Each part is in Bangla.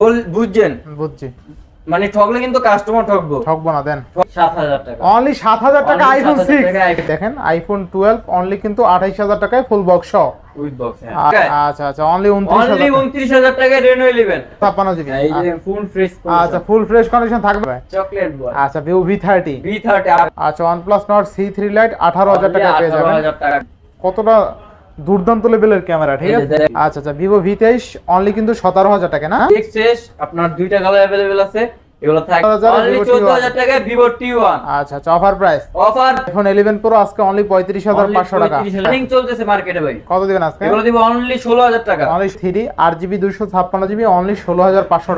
বুঝছেন? বুঝছি। মানে ঠকলে কিন্তু কাস্টমার ঠকবো। ঠকবো না দেন। সাত হাজার টাকা। অনলি সাত হাজার টাকা আইফোন 7,000 দেখেন আইফোন টুয়েলভ অনলি কিন্তু আঠাইশ হাজার টাকায় ফুল বক্স সহ। উইথ বক্স আচ্ছা আচ্ছা অনলি উনত্রিশ অনলি হাজার উনত্রিশ হাজার টাকায় রেনো ইলেভেন ছাপ্পান্ন জিবি। এই যে ফুল ফ্রেশ আচ্ছা ফুল ফ্রেশ কন্ডিশন থাকবে। চকলেট বয় আচ্ছা Vivo V thirty B thirty আচ্ছা One Plus Nord CE three lite আঠারো হাজার টাকা পেয়ে যাবেন। কতটা দুর্দান্ত লেভেলের ক্যামেরা ঠিক আছে? আচ্ছা আচ্ছা ভিভো ভি তেইশ অনলি কিন্তু সতেরো হাজার টাকা না? আপনার দুইটা কালার অ্যাভেলেবেল আছে। এগুলো থাকে 14,000 অনলি Vivo চোদ্দ T1 হাজার টাকায় ভিভো টি ওয়ান আচ্ছা আচ্ছা offer price offer iPhone eleven Pro আজকে অনলি পঁয়ত্রিশ হাজার পাঁচশো টাকা। রানিং চলতেছে মার্কেটে ভাই। কত দিবেন আজকে? এগুলো দিব অনলি টাকা। অনলি অনলি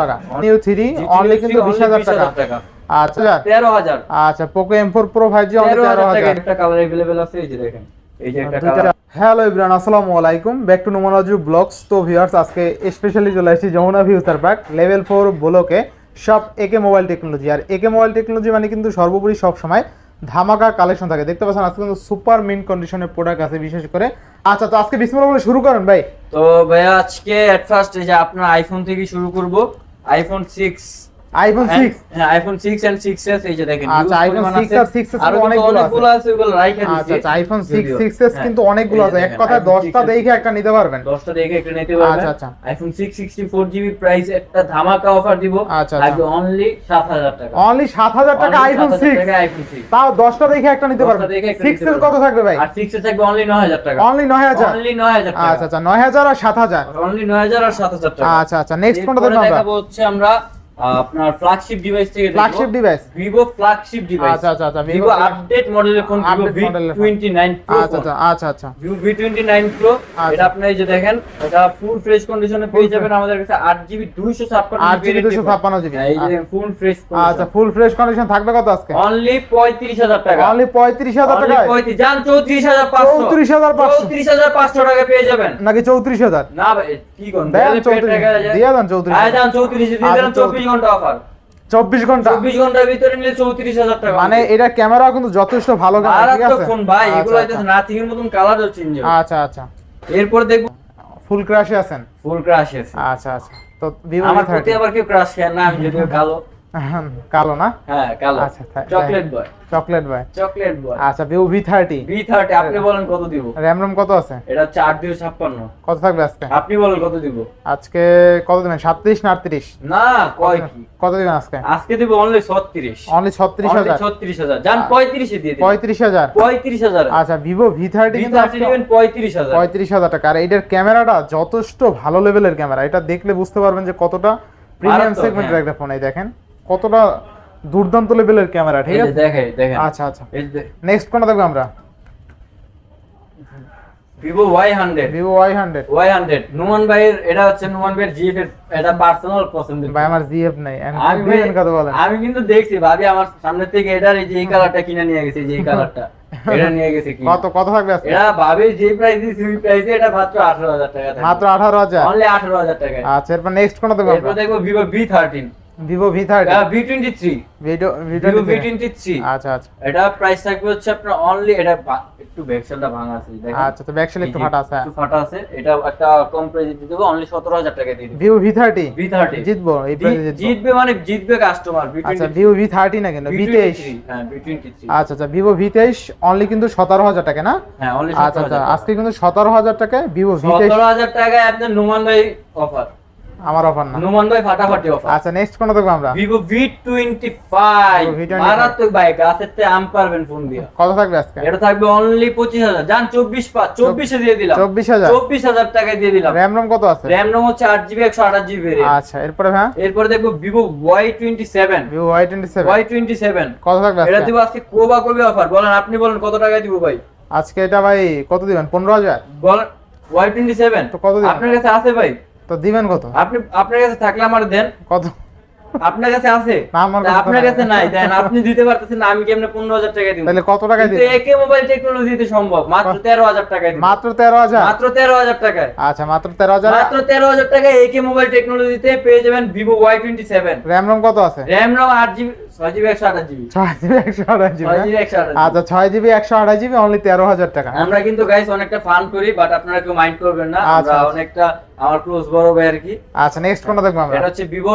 টাকা। নিউ অনলি কিন্তু টাকা। আচ্ছা তেরো হাজার। আচ্ছা অনলি টাকা একটা কালার আছে এই যে দেখেন। এই যে একটা কালার হ্যালো ইব্রান আসসালামু আলাইকুম। ব্যাক টু নোমানাজু ব্লগস তো ভিউয়ার্স আজকে স্পেশালি চলে আসছি Jamuna Future Park level four ব্লকে সব একে মোবাইল টেকনোলজি আর একে মোবাইল টেকনোলজি মানে কিন্তু সর্বোপরি সব সময় ধামাকা কালেকশন থাকে। দেখতে পাচ্ছেন আজকে কিন্তু সুপার মিন কন্ডিশনের প্রোডাক্ট আছে বিশেষ করে। আচ্ছা তো আজকে বিসমিল্লাহ বলে শুরু করেন ভাই। তো ভাইয়া আজকে এট ফার্স্ট এই যে আপনার আইফোন থেকে শুরু করব। আইফোন 6 আইফোন সিক্স হ্যাঁ আইফোন 6 এন্ড 6s এই যে দেখেন আচ্ছা, huge 6 আর 6s আরও অনেকগুলো আছে। ওগুলো রাইখে আচ্ছা আচ্ছা আইফোন সিক্স যদিও। সিক্স এস কিন্তু অনেকগুলো আছে। এক কথায় iPhone দশটা 6s দেখে একটা নিতে পারবেন। দশটা দেখে একটা নিতে পারবেন। আচ্ছা, আচ্ছা। আইফোন 664 জিবি প্রাইস একটা ধামাকা অফার দিব। আচ্ছা, আচ্ছা। অনলি 7000 টাকা। অনলি সাত হাজার আইফোন 7,000 সিক্স টাকা আইফোন 6 তাও দশটা দেখে একটা নিতে পারবেন। দেখে সিক্স এর কত থাকবে ভাই? আর 6 এ থাকবে অনলি 9000 টাকা। অনলি নয় হাজার। অনলি 9000 টাকা। আচ্ছা আচ্ছা নয় হাজার আর সাত হাজার। অনলি 9000 আর 7000 টাকা। আচ্ছা আচ্ছা নেক্সট কোনটা আমরা? দেখাবো হচ্ছে আমরা আপনার ফ্ল্যাগশিপ ডিভাইস থেকে flagship device Vivo flagship device আচ্ছা, আচ্ছা, আচ্ছা, ভিভো আপডেট মডেলের phone Vivo update V model এর phone। টোয়েন্টি নাইন আচ্ছা আচ্ছা আচ্ছা আচ্ছা। ভিভো টোয়েন্টি নাইন প্রো আচ্ছা। এটা আপনি যে দেখেন এটা ফুল ফ্রেশ কন্ডিশনে পেয়ে যাবেন আমাদের কাছে আট জিবি দুইশো ছাপ্পান্ন আট জিবি দুশো ছাপ্পান্ন জিবি এই যে ফুল ফ্রেশ আচ্ছা ফুল ফ্রেশ কন্ডিশন থাকবে কত আজকে? অনলি পঁয়ত্রিশ হাজার টাকা। অনলি পঁয়ত্রিশ হাজার Only টাকা 35 যান চৌত্রিশ হাজার পাঁচশো। 34,500 চৌত্রিশ হাজার পাঁচশো টাকা পেয়ে যাবেন। নাকি চৌত্রিশ হাজার? না ভাই কি কোন দেন চৌত্রিশ। দিয়ে দেন চৌত্রিশ। আয় যান চৌত্রিশ দিয়ে আচ্ছা, দেন চব্বিশ ঘণ্টা অফার চব্বিশ ঘণ্টা। চব্বিশ ঘণ্টার ভিতরে নিলে চৌত্রিশ হাজার টাকা। মানে এটা ক্যামেরা কিন্তু যথেষ্ট ভালো ফোন ভাই আচ্ছা, এগুলো আচ্ছা। নাথিং এর মতন কালারও চেঞ্জ আচ্ছা আচ্ছা। এরপর দেখব। ফুল ক্রাশে আছেন? ফুল ক্রাশ আচ্ছা আচ্ছা। তো আমার প্রতি আবার কেউ ক্রাশ খেয়ে না আমি যদিও কালো কালো না? হ্যাঁ কালো। আচ্ছা, chocolate boy chocolate chocolate boy আচ্ছা Vivo V thirty B thirty আপনি বলেন কত দিব? কত আছে? এটা কত থাকবে আজকে? আপনি বলেন কত দিব? আজকে কত দিবেন? না আটত্রিশ? না কয় কি? কত দিবেন আজকে? আজকে দিব অনলি অনলি দিয়ে দিন আচ্ছা ভিভো থার্টি বি কিন্তু হাজার। টাকা। আর এটার ক্যামেরাটা যথেষ্ট ভালো লেভেলের ক্যামেরা। এটা দেখলে বুঝতে পারবেন যে কতটা প্রিমিয়াম সেগমেন্টের। একটা ফোন এই দেখেন। কতটা দুর্দান্ত লেভেলের ক্যামেরা ঠিক আছে? দেখে দেখেন। আচ্ছা আচ্ছা। নেক্সট কোনটা দেখব আমরা? Vivo Y hundred Vivo Y hundred Y hundred Noman ভাইয়ের এটা হচ্ছে নুমান ভাইয়ের জিএফ এর এটা পার্সোনাল পছন্দের ভাই আমার জিএফ নাই। আমি কত বলেন। আমি কিন্তু দেখছি ভাবি আমার সামনে থেকে এটার এই যে এই কালারটা কিনে নিয়ে গেছে যে এই কালারটা এটা নিয়ে গেছে কি কত কত থাকবে আজকে? এটা ভাবি যে প্রাইস দিছি ওই প্রাইসে এটা মাত্র আঠারো হাজার টাকা মাত্র আঠারো হাজার? অনলি আঠারো হাজার টাকা আচ্ছা এরপর নেক্সট কোনটা দেখব এরপর দেখব Vivo V thirteen Vivo V thirty V twenty three Vivo V twenty three আচ্ছা আচ্ছা। এটা প্রাইস থাকবে হচ্ছে আপনার অনলি এটা একটু ব্যাকসেলটা ভাঙা আছে দেখেন। আচ্ছা তো ব্যাকসেল একটু ফাটা আছে। একটু ফাটা আছে এটা একটা কম প্রাইসে দিয়ে দেবো অনলি সতেরো হাজার টাকা দিয়ে দেবো। Vivo V thirty V thirty জিতবো এই প্রাইসে জিতবো। জিতবে মানে জিতবে কাস্টমার আচ্ছা ভিভো ভি থার্টি না কিন্তু ভি তেইশ হ্যাঁ ভি টোয়েন্টি থ্রি আচ্ছা আচ্ছা ভিভো ভি তেইশ অনলি কিন্তু সতেরো হাজার টাকা না? হ্যাঁ অনলি আচ্ছা আচ্ছা আজকে কিন্তু সতেরো হাজার টাকায় ভিভো ভি তেইশ সতেরো হাজার টাকায় আপনার নুমান ভাই অফার আমার অফার না। নুমান ভাই ফাটাফাটি অফার আচ্ছা নেক্সট কোনটা দেখব আমরা? Vivo V25 মারাত্মক বাইক গাছের তে আম পারবেন ফোন দিয়ে। কত থাকবে আজকে? এটা থাকবে অনলি পঁচিশ হাজার। যান চব্বিশ পাঁচ চব্বিশে দিয়ে দিলাম। চব্বিশ হাজার। চব্বিশ হাজার টাকায় দিয়ে দিলাম। র্যাম রম কত আছে? র্যাম রোম হচ্ছে আট জিবি একশো আঠাশ জিবি আচ্ছা এরপরে হ্যাঁ? এরপরে দেখব Y twenty Y twenty seven কত থাকবে এটা দিব আজকে কোবা কবি অফার বলেন আপনি বলেন কত টাকায় দিব ভাই? আজকে এটা ভাই কত দিবেন? পনেরো হাজার? বলেন ওয়াই টোয়েন্টি সেভেন তো কত দিবেন? আপনার কাছে আছে ভাই? তো দিবেন কত? আপনি আপনার কাছে থাকলে আমার দেন। কত? আপনার কাছে আছে? আপনার কাছে নাই দেন আপনি দিতে পারতেছেন আমি কি আপনি 15000 টাকা দিব? তাহলে কত টাকা দিবেন? একে মোবাইল টেকনোলজিতে সম্ভব মাত্র 13000 টাকায় মাত্র 13000 মাত্র 13000 টাকায়। আচ্ছা মাত্র 13000 মাত্র 13000 টাকায় একে মোবাইল টেকনোলজিতে পেয়ে যাবেন Vivo Y27 RAM ROM কত আছে? RAM ROM 8GB আচ্ছা ছয় জিবি একশো আঠাশ জিবি অনলি তেরো হাজার টাকা। আমরা কিন্তু গাইস অনেকটা ফান করি বাট আপনারা কেউ মাইন্ড করবেন না। আচ্ছা, আচ্ছা। অনেকটা আমার ক্লোজ বড় ভাই আর কি। আচ্ছা নেক্সট কোনটা দেখব আমরা? এটা হচ্ছে Vivo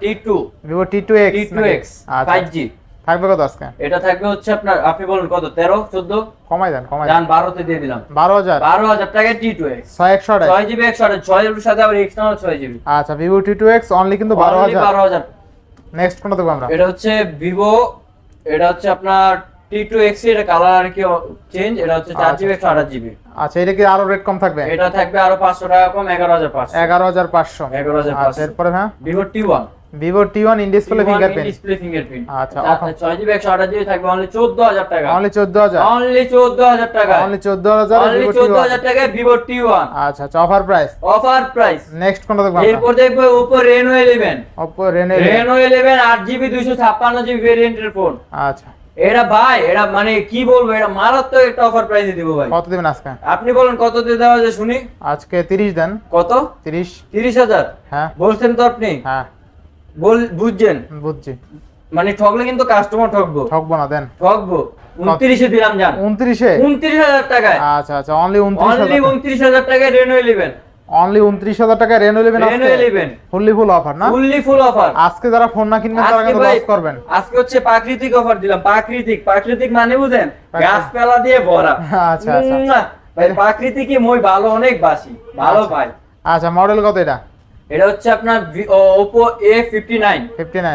T two Vivo T two X T two X আচ্ছা। ফাইভ জি থাকবে কত আজকে? এটা থাকবে হচ্ছে আপনার আপনি বলুন কত? তেরো চোদ্দ? কমাই দেন কমাই দেন। যান বারোতে দিয়ে দিলাম। বারো হাজার? বারো হাজার টাকায় টি টু এক্স ছয় একশো আঠাশ? ছয় জিবি একশো আঠাশ ছয় জিবির সাথে আবার এক্সটার্নাল ছয় জিবি আচ্ছা Vivo T two X only কিন্তু বারো হাজার। বারো হাজার। নেক্সট কোনটা দেখব আমরা? এটা হচ্ছে ভিভো এটা হচ্ছে আপনার টি এর এক্স এটা কালার আর কি চেঞ্জ এটা হচ্ছে চার জিবি একশো আঠাশ জিবি আচ্ছা এটা কি আরও রেট কম থাকবে? এটা থাকবে আরও পাঁচশো টাকা কম এগারো হাজার পাঁচশো। এগারো হাজার পাঁচশো। এগারো হাজার আচ্ছা এরপরে হ্যাঁ? Vivo T one Vivo T one in display fingerprint display fingerprint আচ্ছা, আচ্ছা offer- জিবি একশো আঠাশ জিবি থাকবে অনলি চোদ্দ হাজার টাকা। অনলি চোদ্দ হাজার? অনলি চোদ্দ হাজার টাকা। অনলি চোদ্দ হাজার অনলি ভিভো টি চোদ্দ ওয়ান হাজার টাকায় ভিভো টি ওয়ান আচ্ছা আচ্ছা offer price offer price next কোনটা দেখব এরপর দেখব Oppo Reno eleven Oppo Reno Reno eleven আট জিবি দুইশো ছাপ্পান্ন জিবি ভেরিয়েন্টের ফোন আচ্ছা। এটা ভাই এরা মানে কি বলব এরা মারাত্মক একটা অফার প্রাইসে দিব ভাই। কত দিবেন আজকে? আপনি বলেন কত দিয়ে দেওয়া যায় শুনি। আজকে তিরিশ দেন। কত? তিরিশ। তিরিশ হাজার। হ্যাঁ। বলছেন তো আপনি। হ্যাঁ। বল বুঝছেন? বুঝছি। মানে ঠকলে কিন্তু কাস্টমার ঠকবো। ঠকবো না দেন। ঠকবো। উনত্রিশে দিলাম যান উনত্রিশে? উনত্রিশ হাজার টাকায়। আচ্ছা আচ্ছা অনলি উনত্রিশ অনলি উনত্রিশ হাজার টাকায় রেনো ইলেভেন অনলি উনত্রিশ হাজার টাকা Reno eleven Reno eleven fully full offer না? ফুললি ফুল অফার আজকে যারা ফোন না কিনবেন তারা কিন্তু লস করবেন। আজকে হচ্ছে প্রাকৃতিক অফার দিলাম প্রাকৃতিক। প্রাকৃতিক মানে বুঝেন গাছপালা দিয়ে ভরা। আচ্ছা, আচ্ছা। না, ভাই প্রাকৃতিকই মই ভালো অনেক বাসি। ভালো আচ্ছা। ভাই। আচ্ছা মডেল কত এটা? এটা হচ্ছে আপনার fifty nine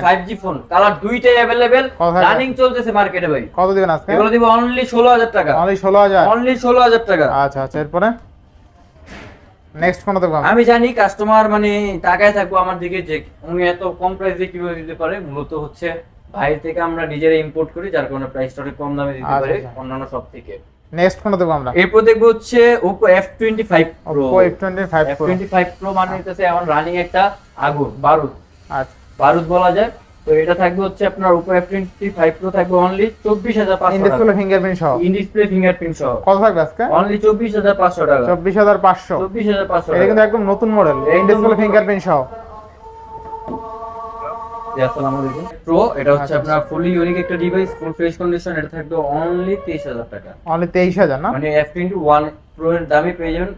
five G phone colour দুইটাই থাকবে? রানিং চলতেছে মার্কেটে ভাই। কত দিবেন আজকে? এগুলো দিব অনলি ষোলো হাজার টাকা। অনলি ষোলো হাজার? অনলি ষোলো হাজার টাকা। আচ্ছা আচ্ছা এরপরে? নেক্সট কোনটা দেখব আমি জানি কাস্টমার মানে তাকায় থাকব আমার দিকে যে উনি এত কম প্রাইসে কীভাবে দিতে পারে। মূলত হচ্ছে বাইরে থেকে আমরা নিজেরা ইম্পোর্ট করি যার কারণে প্রাইসটা অনেক কম দামে দিতে আচ্ছা, পারে আচ্ছা। অন্যান্য সব থেকে। নেক্সট কোনটা দেখব আমরা? এরপর দেখব হচ্ছে twenty five Pro Oppo F25 F Pro twenty five Pro মানে হচ্ছে এখন রানিং একটা আগুন বারুদ। আচ্ছা। বারুদ বলা যায়। তো এটা থাকবে হচ্ছে আপনার টোয়েন্টি ফাইভ প্রো থাকবে অনলি চব্বিশ হাজার ইন পাঁচশো টাকা। ডিসপ্লে ফিঙ্গারপ্রিন্ট সহ? ইন ডিসপ্লে ফিঙ্গারপ্রিন্ট সহ। কত থাকবে আজকে? অনলি চব্বিশ হাজার পাঁচশো টাকা। চব্বিশ হাজার পাঁচশো। চব্বিশ হাজার পাঁচশো এটা কিন্তু একদম নতুন মডেল ইন একদম ডিসপ্লে ফিঙ্গারপ্রিন্ট সহ? আসসালামু আলাইকুম। প্রো এটা হচ্ছে আচ্ছা, আপনার ফুলি ইউনিক একটা ডিভাইস ফুল ফ্রেশ কন্ডিশন এটা থাকবে অনলি তেইশ হাজার টাকা। অনলি তেইশ হাজার না? মানে প্রো এর দামে পেয়ে যাবেন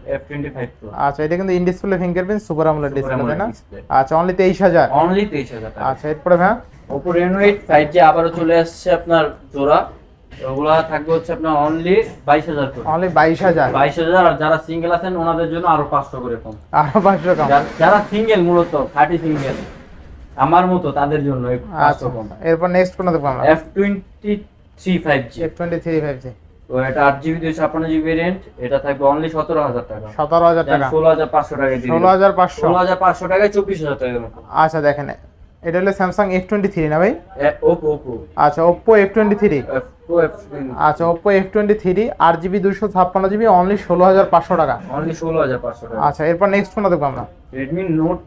প্রো আচ্ছা এটা কিন্তু in display fingerprint super AMOLED display না? আচ্ছা অনলি তেইশ হাজার। অনলি টাকা। আচ্ছা এরপরে হ্যাঁ চলে আসছে আপনার জোড়া। ওগুলা থাকবে হচ্ছে আপনার অনলি বাইশ হাজার করে। অনলি বাইশ হাজার। বাইশ হাজার আর যারা সিঙ্গেল আছেন ওনাদের জন্য আরও পাঁচশো করে কম। আরও পাঁচশো কম। যারা- সিঙ্গেল মূলত খাঁটি সিঙ্গেল আমার মতো তাদের জন্য আচ্ছা, আচ্ছা। এরপর নেক্সট কোনটা দেখব আমরা। F23 5G F23 5G তো এটা আট জিবি 256 জিবি ভেরিয়েন্ট এটা থাকবে অনলি 17000 টাকা। 17000 টাকা 16500 টাকা। ষোলো হাজার পাঁচ ষোলো হাজার পাঁচশো। টাকায় 24000 টাকা আচ্ছা দেখেন। এটা হলো স্যামসাং এফ টোয়েন্টি থ্রি না ভাই? ওপো ওপো আচ্ছা Oppo F23 আচ্ছা ওপ্পো এফ টোয়েন্টি থ্রি আট জিবি দুশো ছাপ্পান্ন জিবি অনলি ষোলো হাজার পাঁচশো টাকা। অনলি ষোলো হাজার পাঁচশো টাকা। আচ্ছা এরপর নেক্সট কোনটা দেখব আমরা। Redmi Note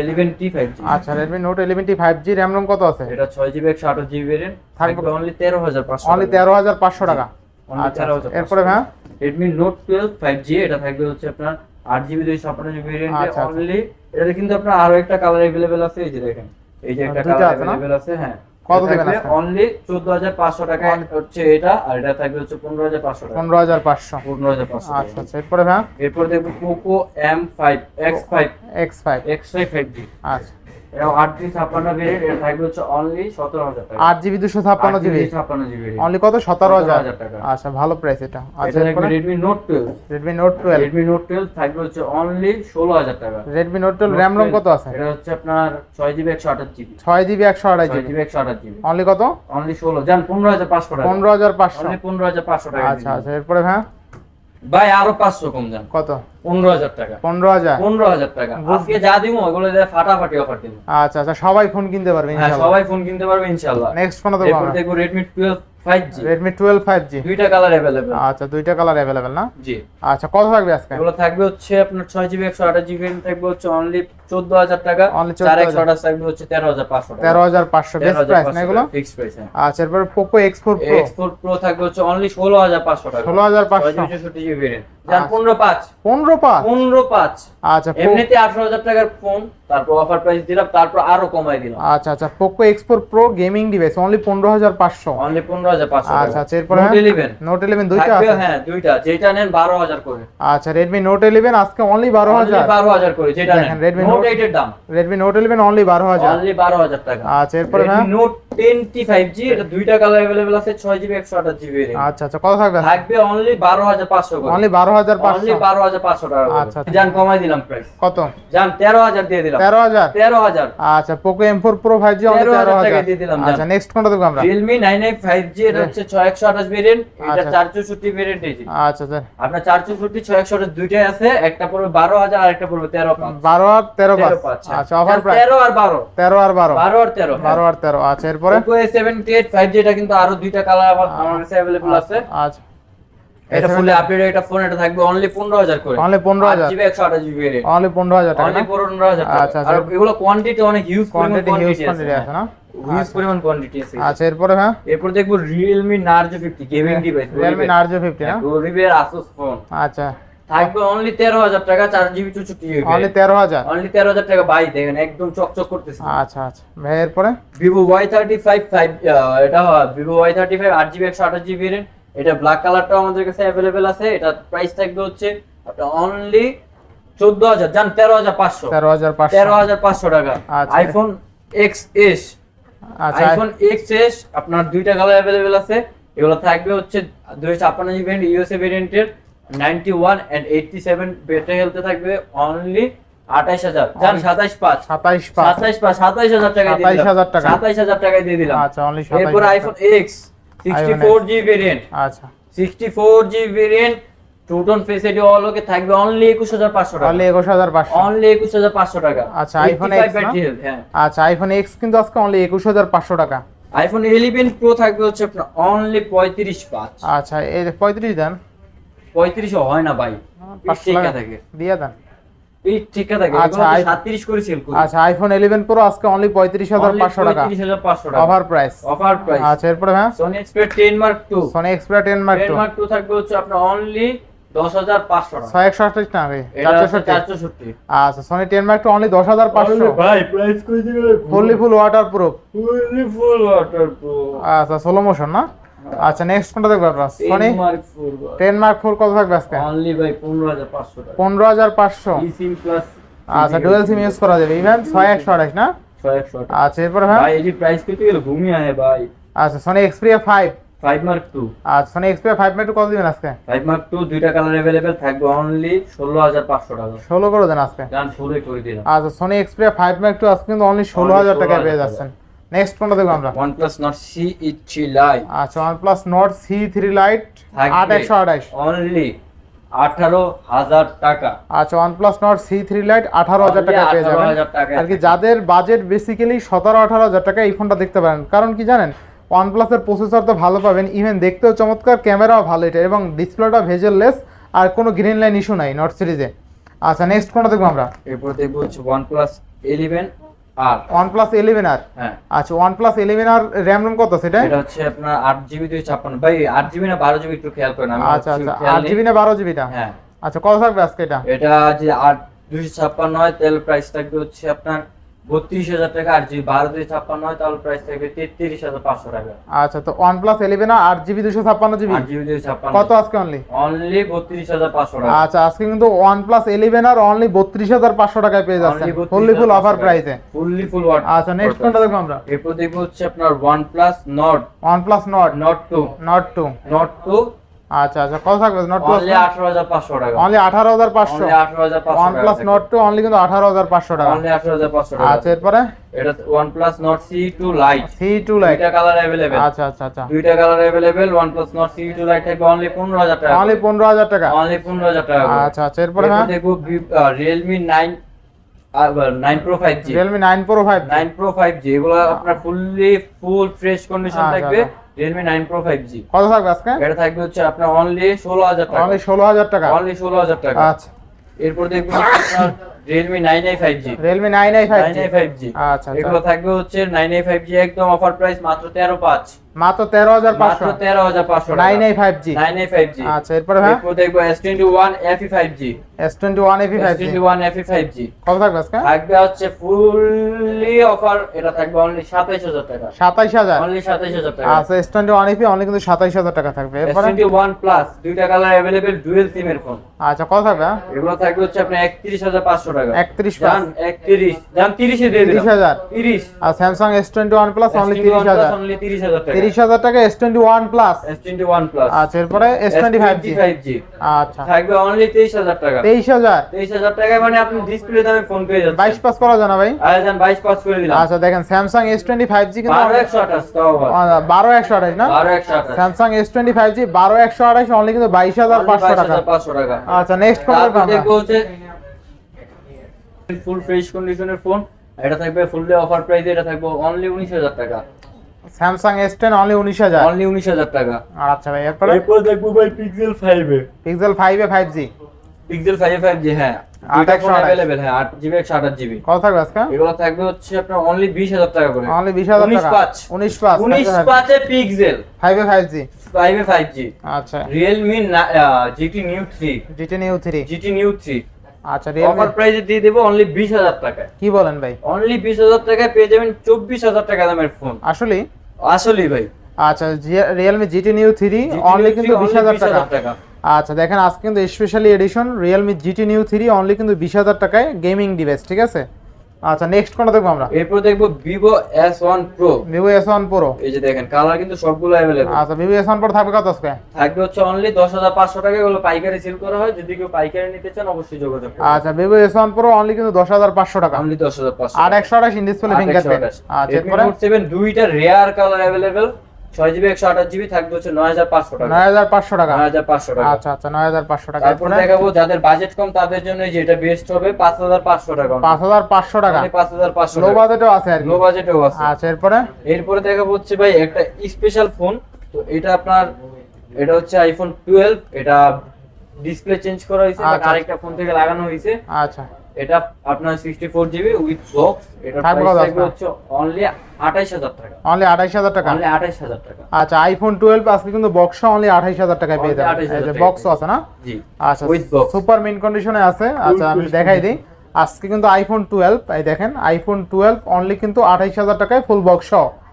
eleven T five G আচ্ছা Redmi Note eleven T five G RAM ROM কত আছে? এটা ছয় জিবি একশো আঠাশ জিবি ভেরিয়েন্ট থাকবে- অনলি তেরো হাজার পাঁচশো অনলি তেরো হাজার পাঁচশো টাকা। Only আচ্ছা এরপরে হ্যাঁ Redmi Note twelve five G এটা থাকবে হচ্ছে আপনার আট জিবি দুই ছাপ্পান্ন জিবি ভেরিয়েন্ট আচ্ছা, আচ্ছা। অনলি এটাতে কিন্তু আপনার আরও একটা কালার অ্যাভেলেবেল আছে এই যে দেখেন। এই যে একটা কালার অ্যাভেলেবেল আছে হ্যাঁ। কত দিবেন অনলি চোদ্দ হাজার পাঁচশো টাকা Only- হচ্ছে এটা আর এটা থাকবে হচ্ছে পনেরো হাজার পাঁচশো টাকা। পনেরো হাজার পাঁচশো। পনেরো হাজার পাঁচশো আচ্ছা আচ্ছা এরপরে হ্যাঁ এরপর দেখব Poco M five X five X five X five five G আচ্ছা। আট জিবি দুশো ছাপ্পান্ন জিবি? অনলি কত? সতেরো হাজার? 17,000 টাকা। আচ্ছা ভালো প্রাইস এটা। আচ্ছা Redmi Note twelve Redmi Note twelve Redmi Note twelve থাকবে হচ্ছে অনলি ষোলো হাজার টাকা। Redmi Note twelve RAM ROM কত আছে? এটা হচ্ছে আপনার ছয় জিবি একশো আঠাশ জিবি। ছয় জিবি একশো ছয় জিবি একশো আঠাশ জিবি। অনলি কত? অনলি ষোলো যান পনেরো হাজার পাঁচশো টাকা। পনেরো হাজার পাঁচশো। পনেরো হাজার পাঁচশো টাকা। আচ্ছা আচ্ছা এরপরে হ্যাঁ ভাই আরও পাঁচশো কম যান। কত? পনেরো হাজার টাকা। পনেরো হাজার? পনেরো হাজার টাকা। আজকে যা দিব ওগুলো যা ফাটাফাটি অফার দিব। আচ্ছা আচ্ছা সবাই ফোন কিনতে পারবে হ্যাঁ সবাই ফোন কিনতে পারবে ইনশাল্লাহ নেক্সট কোন দেবো এরপর দেখব Redmi twelve twelve five G দুইটা কালার অ্যাভেলেবেল আচ্ছা দুইটা কালার অ্যাভেলেবেল না? জি। আচ্ছা কত থাকবে আজকে? এগুলো থাকবে হচ্ছে আপনার ছয় জিবি একশো আঠাশ জিবি থাকবে হচ্ছে অনলি চোদ্দ হাজার টাকা। Only চার 14,000 একশো আঠাশ থাকবে হচ্ছে তেরো হাজার পাঁচশো তেরো হাজার পাঁচশো প্রাইস না এগুলো? ফিক্স প্রাইস হ্যাঁ। আচ্ছা এরপর Poco X four Pro export Pro থাকবে হচ্ছে অনলি ষোলো হাজার পাঁচশো টাকা। ষোলো হাজার পাঁচশো। চৌষট্টি জিবি ভেরিয়েন্ট যার আচ্ছা। পনেরো পাঁচ। পনেরো পাঁচ? পনেরো পাঁচ। আচ্ছা এমনিতে আঠারো হাজার টাকার ফোন তারপর অফার প্রাইস দিলাম তারপর আরও কমাই দিলাম। আচ্ছা আচ্ছা Poco X four Pro gaming device only পনেরো হাজার পাঁচশো। অনলি পনেরো হাজার পাঁচশো আচ্ছা আচ্ছা এরপরে নোট ইলেভেন নোট ইলেভেন দুইটা হ্যাঁ দুইটা। যেটা নেন বারো হাজার করে। আচ্ছা রেডমি নোট ইলেভেন আজকে অনলি বারো হাজার। বারো হাজার করে যেটা নেন। Redmi নোট Note- এইটের দাম। রেডমি নোট ইলেভেন অনলি বারো হাজার। অনলি বারো হাজার টাকা। আচ্ছা এরপরে হ্যাঁ? নোট টেন ফাইভ জি এটা দুইটা কালার অ্যাভেলেবেল আছে ছয় জিবি একশো আঠাশ জিবি আচ্ছা আচ্ছা কত থাকবে? থাকবে অনলি বারো হাজার পাঁচশো করে। অনলি বারো হাজার অনলি পাঁচশো বারো হাজার পাঁচশো টাকা আচ্ছা, আচ্ছা। যান কমাই দিলাম প্রাইস কত? তেরো হাজার দিয়ে দিলাম। তেরো হাজার? তেরো হাজার। আচ্ছা Poco M four Pro five only 13,000 তেরো হাজার টাকায় দিয়ে দিলাম, আচ্ছা নেক্সট কোনটা দেখব আমরা? এইট ফাইভ জি এটা হচ্ছে ছয় একশো আঠাশ ভেরিয়েন্ট এটা আচ্ছা। চার চৌষট্টি ভেরিয়েন্ট এই। আচ্ছা আচ্ছা আপনার চার চৌষট্টি ছয় একশো আঠাশ দুইটাই আছে একটা পড়বে বারো হাজার আর একটা পড়বে তেরো পাঁচ। বারো আর তেরো পাঁচ তেরো পাঁচ হ্যাঁ। আচ্ছা অফার প্রাইস তেরো আর বারো। তেরো আর বারো। বারো আর তেরো বারো আর তেরো আচ্ছা এরপরে? এ সেভেন্টি জি এটা কিন্তু আরও দুইটা কালার আমার কাছে অ্যাভেলেবল আছে। আচ্ছা। এটা ফুলে আপডেট এটা ফোন এটা থাকবে অনলি পনেরো হাজার করে। অনলি পনেরো হাজার? জিবি একশো আঠাশ জিবি ভেরিয়েন্ট অনলি পনেরো হাজার টাকা অনলি পনেরো হাজার টাকা। আচ্ছা, আর আচ্ছা। এগুলো কোয়ান্টিটি অনেক হিউজ কোয়ান্টিটি হিউজ কোয়ান্টিটি হ্যাঁ। আছে না? হিউজ পরিমাণ কোয়ান্টিটি আছে। আচ্ছা এরপরে হ্যাঁ? এরপর দেখব Realme Narzo fifty gaming device Realme Narzo fifty না? গরিবের আসুস ফোন আচ্ছা। থাকবে অনলি তেরো হাজার টাকা চার জিবি চৌষট্টি জিবি অনলি তেরো হাজার? অনলি তেরো হাজার টাকা বাই দেখেন একদম চকচক করতেছে। আচ্ছা আচ্ছা। ভাই এরপরে? Vivo Y thirty five five এটা ভিভো ওয়াই থার্টি ফাইভ আট জিবি একশো আঠাশ জিবি এটা ব্ল্যাক কালারটাও আমাদের কাছে অ্যাভেলেবেল আছে। এটা প্রাইস থাকবে হচ্ছে আপনার অনলি চোদ্দ হাজার জান তেরো হাজার পাঁচশো। তেরো হাজার পাঁচশো। তেরো হাজার পাঁচশো টাকা। আইফোন এক্স এস আচ্ছা। আইফোন এক্স এস আপনার দুইটা কালার অ্যাভেলেবেল আছে। এগুলো থাকবে হচ্ছে দুই ছাপ্পান্ন জিবি ইউএসএ ভেরিয়েন্টের ninety one and eighty seven battery হেলথে থাকবে অনলি আঠাইশ হাজার। সাতাইশ পাঁচ। সাতাইশ সাতাইশ পাঁচ সাতাইশ হাজার টাকায় দিয়ে 27,000 টাকা। সাতাইশ হাজার টাকায় দিয়ে দিলাম। আচ্ছা অনলি এরপর iPhone X sixty four G variant আচ্ছা। সিক্সটি ফোর জি ভেরিয়েন্ট থাকবে অনলি একুশ হাজার পাঁচশো টাকা। অনলি টাকা। আচ্ছা, iPhone 85 X না? ব্যাটারি হেলথ হ্যাঁ। আচ্ছা আইফোন এক্স কিন্তু আজকে অনলি একুশ হাজার পাঁচশো টাকা। আইফোন ইলেভেন প্রো থাকবে হচ্ছে আপনার অনলি পাঁচ। আচ্ছা এই দেন। পঁয়ত্রিশ হয় না ভাই। ঠিক টাকা থাকে। দিয়ে দেন। এই ঠিক থাকে আচ্ছা, i- সাতত্রিশ করে সেল করি। আচ্ছা আইফোন প্রো আজকে অনলি পঁয়ত্রিশ হাজার পাঁচশো টাকা। অফার প্রাইস অফার প্রাইস আচ্ছা এরপরে হ্যাঁ Sony Xperia ten Mark two Sony Xperia ten Mark Mark two থাকবে হচ্ছে আপনার অনলি দশ হাজার পাঁচশো টাকা। আচ্ছা Sony ten Mark two only দশ হাজার পাঁচশো। ভাই প্রাইস কই দিবে fully full water fully full water আচ্ছা সোলো মোশন না? আচ্ছা নেক্সট কোনটা দেখব আপনার? Sony ten Mark Mark four কত থাকবে আজকে? অনলি ভাই পনেরো হাজার পাঁচশো টাকা। পনেরো হাজার পাঁচশো। সিম প্লাস আচ্ছা ডুয়েল সিম ইউজ করা যাবে। ইভেন ছয় একশো আঠাশ না? ছয় একশো টাকা আচ্ছা এরপরে হ্যাঁ? ভাই এটি প্রাইস কত গেল ঘুমিয়ে আয় ভাই। আচ্ছা Sony Xperia five five Mark two আচ্ছা সোনি এক্সপ্রিয়া ফাইভ মেট্রো কত দিবেন আজকে? ফাইভ মার্ক টু দুইটা কালার অ্যাভেলেবেল থাকবে অনলি ষোলো হাজার পাঁচশো টাকা। ষোলো করে দেন আজকে। গান করে দিলাম। আচ্ছা Sony Xperia five Mark two আজকে কিন্তু অনলি ষোলো হাজার টাকায় পেয়ে যাচ্ছেন। নেক্সট কোনটা দেখব আমরা। নট সি ইচ্ছি লাই আচ্ছা One Plus Nord CE three lite থাকবে। আট একশো আঠাশ অনলি আঠারো হাজার টাকা। আচ্ছা থ্রি লাইট আঠারো হাজার Only টাকা পেয়ে যাবেন। আর কি যাদের বাজেট বেসিক্যালি সতেরো আঠারো হাজার টাকা এই ফোনটা দেখতে পারেন। কারণ কি জানেন ওয়ান প্লাসের প্রসেসর তো ভালো পাবেন। ইভেন দেখতেও চমৎকার ক্যামেরাও ভালো এটা এবং ডিসপ্লেটা ভেজেললেস আর কোনো গ্রিন লাইন ইস্যু নাই নট সিরিজে আচ্ছা নেক্সট কোনটা দেখব আমরা। এরপর দেখব হচ্ছে plus eleven R plus R হ্যাঁ। আচ্ছা One Plus R RAM ROM কত সেটা? এটা হচ্ছে আপনার আট জিবি দুই ছাপ্পান্ন। ভাই আট জিবি না বারো জিবি একটু খেয়াল করেন আমি আচ্ছা আচ্ছা খেয়াল আট নেই। জিবি না বারো জিবিটা হ্যাঁ। আচ্ছা কত থাকবে আজকে এটা? এটা যে আট দুইশো ছাপ্পান্ন হয় তেল প্রাইস থাকবে হচ্ছে আপনার বত্রিশ হাজার টাকা আর যদি বারো দুই ছাপ্পান্ন হয় তাহলে প্রাইস থাকবে তেত্রিশ হাজার পাঁচশো টাকা। আচ্ছা তো ওয়ান প্লাস ইলেভেন আর আট জিবি দুশো ছাপ্পান্ন জিবি? আট জিবি দুই ছাপ্পান্ন। কত আজকে অনলি অনলি বত্রিশ হাজার পাঁচশো টাকা। আচ্ছা আজকে কিন্তু One Plus eleven R only বত্রিশ হাজার পাঁচশো টাকায় পেয়ে যাচ্ছেন। ফুললি ফুল অফার প্রাইসে ফুললি ফুল ওয়াট আচ্ছা নেক্সট কোনটা দেখব আমরা? এরপর দেখব হচ্ছে আপনার One Plus Nord One Plus Nord Nord two Nord two Nord two আচ্ছা আচ্ছা কত থাকবে নট প্লাস অনলি আঠারো হাজার পাঁচশো টাকা। অনলি আঠারো হাজার পাঁচশো? অনলি আঠারো হাজার পাঁচশো One Plus Nord two only কিন্তু আঠারো হাজার পাঁচশো টাকা। অনলি আঠারো হাজার পাঁচশো টাকা। আচ্ছা এরপরে? এটা One Plus Nord CE two lite CE two lite দুইটা কালার অ্যাভেলেবেল আচ্ছা আচ্ছা আচ্ছা। দুইটা colour available One Plus Nord CE two lite থাকবে অনলি পনেরো হাজার টাকা অনলি পনেরো হাজার টাকা। অনলি পনেরো হাজার টাকা আচ্ছা আচ্ছা এরপরে হ্যাঁ? Nine nine Pro five G Realme nine Pro five nine Pro five G এগুলো আপনার ফুললি ফুল ফ্রেশ কন্ডিশন আচ্ছা, থাকবে। নাইন প্রো ফাইভ জি কত থাকবে আজকে? এটা থাকবে হচ্ছে আপনার অনলি ষোলো হাজার টাকা। অনলি ষোলো হাজার টাকা? অনলি ষোলো হাজার টাকা। আচ্ছা। এরপর দেখবেন আপনার G Realme nine i five nine five G আচ্ছা এগুলো থাকবে হচ্ছে নাইন আই ফাইভ জি একদম অফার প্রাইস মাত্র তেরো পাঁচ। মাত্র তেরো হাজার মাত্র পাঁচশো তেরো হাজার পাঁচশো nine i five G nine i five G আচ্ছা এরপরে ভাই? এরপর দেখব S twenty one FE five G S twenty one FE S five G twenty one FE five G কত থাকবে আজকে? থাকবে হচ্ছে ফুললি অফার এটা থাকবে অনলি সাতাইশ হাজার টাকা। সাতাইশ হাজার? অনলি সাতাইশ হাজার টাকা। আচ্ছা S twenty one FE only কিন্তু সাতাইশ হাজার টাকা থাকবে। এরপরে? টোয়েন্টি ওয়ান প্লাস দুইটা কালার অ্যাভেলেবেল ডুয়েল সিমের ফোন আচ্ছা কত থাকবে? এগুলো থাকবে হচ্ছে আপনার একত্রিশ হাজার পাঁচশো টাকা। একত্রিশ জান একত্রিশ। জান তিরিশে দিয়ে দিলাম। হাজার? তিরিশ। আর Samsung S twenty one plus only তিরিশ হাজার। অনলি তিরিশ হাজার টাকা। তিরিশ হাজার টাকা S twenty one plus S twenty one plus আচ্ছা এরপরে S twenty five G five G আচ্ছা। থাকবে অনলি তেইশ হাজার টাকা। তেইশ হাজার। তেইশ হাজার টাকায় মানে আপনি ডিসপ্লে দামে ফোন পেয়ে যাচ্ছেন। বাইশ পাস করা যায় না ভাই? যান বাইশ পাস করে দিলাম। আচ্ছা দেখেন এস টোয়েন্টি কিন্তু বারো একশো আঠাশ তাও আবার। আহ, বারো একশো আঠাশ না? বারো একশো আঠাশ। Samsung S twenty five G বারো একশো আঠাশ অনলি কিন্তু বাইশ হাজার পাঁচশো টাকা। পাঁচশো টাকা। আচ্ছা নেক্সট কোন দেখব হচ্ছে ফুল ফ্রেশ কন্ডিশনের ফোন এটা থাকবে ফুললি অফার প্রাইসে এটা থাকবে অনলি উনিশ হাজার টাকা। স্যামসাং এস টেন অনলি উনিশ হাজার। অনলি উনিশ হাজার টাকা। আচ্ছা ভাই এরপরে? এরপর দেখব ভাই পিক্সেল ফাইভে Pixel five five G Pixel five five G হ্যাঁ। আট একশো। অ্যাভেলেবেল হ্যাঁ আট জিবি একশো আঠাশ জিবি কত থাকবে আজকে? এগুলো থাকবে হচ্ছে আপনার অনলি বিশ হাজার টাকা করে। অনলি বিশ হাজার উনিশ পাঁচ। উনিশ পাঁচ উনিশ পাঁচে পিক্সেল ফাইভ ফাইভ জি ফাইভে ফাইভ জি আচ্ছা। Realme GT new three GT new three GT new three আচ্ছা রিয়েলমি অফার প্রাইসে দিয়ে দেবো অনলি বিশ হাজার টাকায়। কি বলেন ভাই? অনলি বিশ হাজার টাকায় পেয়ে যাবেন চব্বিশ হাজার টাকা দামের ফোন আসলে ভাই। আচ্ছা GT অনলি Neo কিন্তু 3 বিশ only হাজার 20,000 টাকা। টাকা। আচ্ছা দেখেন আজকে কিন্তু specially edition Realme GT new three only কিন্তু বিশ হাজার টাকায় গেমিং ডিভাইস ঠিক আছে? আচ্ছা নেক্সট কোনটা দেখব আমরা? এরপর দেখব S one Pro Vivo S one এই যে দেখেন কালার কিন্তু সবগুলো अवेलेबल আচ্ছা Vivo S1 Pro থাকবে কত আজকে? থাকবে হচ্ছে অনলি দশ হাজার পাঁচশো টাকা এগুলো পাইকারি সেল করা হয়। যদি কেউ পাইকারি নিতে চান অবশ্যই যোগাযোগ আচ্ছা Vivo S one Pro only কিন্তু দশ হাজার পাঁচশো টাকা। অনলি দশ হাজার পাঁচশো আর একশো আঠাশ ইন ডিসপ্লে ফিঙ্গারপ্রিন্ট আচ্ছা এরপর 7 দুইটা রেয়ার কালার অ্যাভেলেবেল ছয় জিবি একশো আঠাশ জিবি থাকবে হচ্ছে নয় হাজার পাঁচশো টাকা। নয় হাজার পাঁচশো টাকা। নয় হাজার পাঁচশো টাকা। আচ্ছা আচ্ছা নয় হাজার পাঁচশো টাকা। তারপর এরপরে দেখাবো যাদের বাজেট কম তাদের জন্য এই যে বেস্ট হবে পাঁচ হাজার পাঁচশো টাকা। পাঁচ হাজার পাঁচশো টাকা। পাঁচ হাজার পাঁচশো লো বাজেটও আছে আর লো বাজেটেও আছে। আচ্ছা এরপরে? এরপরে দেখাবো হচ্ছে ভাই একটা স্পেশাল ফোন তো এটা আপনার এটা হচ্ছে আইফোন টুয়েলভ এটা ডিসপ্লে চেঞ্জ করা হয়েছে আচ্ছা। আরেকটা ফোন থেকে লাগানো হয়েছে। আচ্ছা। এটা আপনার sixty four GB with box এটা প্রাইস হচ্ছে অনলি আঠাইশ হাজার টাকা। অনলি আঠাইশ হাজার টাকা? অনলি আঠাইশ হাজার টাকা। আচ্ছা আইফোন টুয়েলভ আজকে কিন্তু বক্স অনলি আঠাইশ হাজার টাকায় পেয়ে যাবেন। এই যে বক্সও আছে না? জি আচ্ছা With box. সুপার মিন কন্ডিশনে আছে। আচ্ছা আমি দেখাই দিই। আজকে কিন্তু আইফোন টুয়েলভ এই দেখেন আইফোন টুয়েলভ অনলি কিন্তু আঠাইশ হাজার টাকায় ফুল বক্স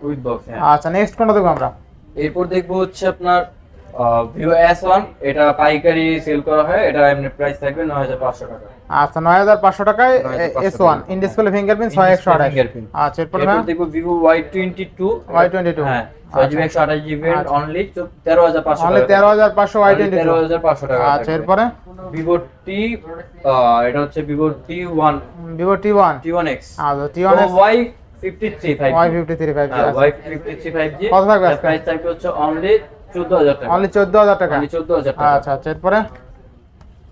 উইথ বক্স আচ্ছা নেক্সট কোনটা দেখব আমরা? এরপর দেখব হচ্ছে আপনার ভিভো এস ওয়ান এটা পাইকারি সেল করা হয় এটা এমনি প্রাইস থাকবে নয় হাজার পাঁচশো টাকা। আচ্ছা নয় হাজার পাঁচশো টাকায় 9,500 S one in display fingerprint ছয় একশো আঠাশ। আচ্ছা এরপর দেখব Vivo Y twenty two Y22 ছয় জিবি একশো আঠাশ জিবি। অনলি তেরো হাজার পাঁচশো অনলি তেরো হাজার পাঁচশো ওয়াই টোয়েন্টি আচ্ছা এরপরে? ভিভো টি এটা হচ্ছে Vivo T one Vivo T one T one X আচ্ছা টি ওয়ান ওয়াই কত থাকবে প্রাইস থাকবে হচ্ছে অনলি চোদ্দ হাজার টাকা। অনলি চোদ্দ হাজার টাকা? অনলি চোদ্দ হাজার টাকা। আচ্ছা আচ্ছা এরপরে?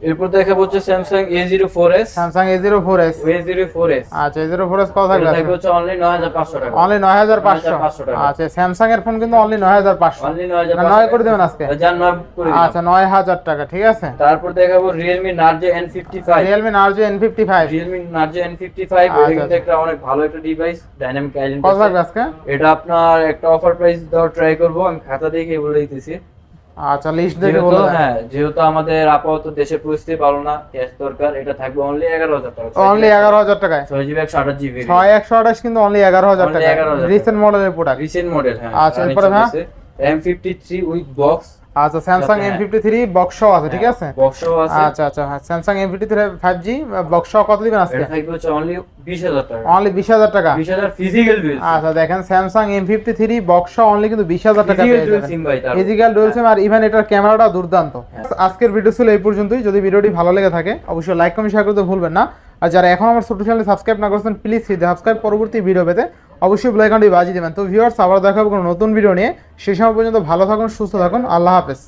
এরপর দেখাবো হচ্ছে Samsung A zero four S Samsung A zero four S A zero four S আচ্ছা এ জিরো ফোর এস কত থাকবে থাকবে হচ্ছে অনলি নয় হাজার পাঁচশো টাকা। অনলি নয় হাজার পাঁচশো। 9,500 টাকা। আচ্ছা স্যামসাং এর ফোন কিন্তু অনলি নয় হাজার পাঁচশো। অনলি নয় হাজার না, নয় করে দেবেন আজকে? যার নয় করে দিলাম। আচ্ছা নয় হাজার টাকা ঠিক আছে? তারপর দেখাবো Realme Narzo N fifty five Realme Narzo N fifty five Realme Narzo N fifty five এটা আচ্ছা, আচ্ছা। একটা অনেক ভালো একটা ডিভাইস ডাইনামিক আইল্যান্ড কত থাকবে আজকে? এটা আপনার একটা অফার প্রাইস দেওয়ার ট্রাই করব আমি খাতা দেখে বলে দিতেছি। আচ্ছা লিস্ট দেখে যেহেতু হ্যাঁ যেহেতু আমাদের আপাতত দেশে পরিস্থিতি ভালো না ক্যাশ দরকার এটা থাকবে অনলি এগারো হাজার টাকা। অনলি এগারো হাজার টাকায়? ছয় জিবি একশো আঠাশ জিবি ছয় একশো আঠাশ কিন্তু অনলি এগারো হাজার Only টাকা। রিসেন্ট মডেলের প্রোডাক্ট রিসেন্ট মডেল হ্যাঁ আচ্ছা, এরপরে ফিফটি থ্রি উইথ বক্স আচ্ছা স্যামসাং হ্যাঁ। এম ফিফটি থ্রি বক্স আছে ঠিক আছে? আচ্ছা আচ্ছা হ্যাঁ Samsung M fifty three five G box কত দিবেন আজকে? অনলি বিশ হাজার টাকা। অনলি বিশ হাজার টাকা? বিশ হাজার ফিজিক্যাল আচ্ছা দেখেন Samsung M fifty three box only কিন্তু বিশ হাজার টাকা ফিজিক্যাল ডুয়েল সিম আর ইভেন এটার ক্যামেরাটা দুর্দান্ত। হ্যাঁ। আজকের ভিডিও ছিল এই পর্যন্তই। যদি ভিডিওটি ভালো লেগে থাকে অবশ্যই লাইক কমেন্ট শেয়ার করতে ভুলবেন না। আর যারা এখন আমার ছোটো চ্যানেলে সাবস্ক্রাইব না করছেন প্লিজ সাবস্ক্রাইব পরবর্তী ভিডিও পেতে অবশ্যই ব্লাইকানটি বাজিয়ে দেবেন। তো ভিউয়ার্স আবার দেখাবো কোনো নতুন ভিডিও নিয়ে। সেই সময় পর্যন্ত ভালো থাকুন, সুস্থ থাকুন। আল্লাহ হাফেজ।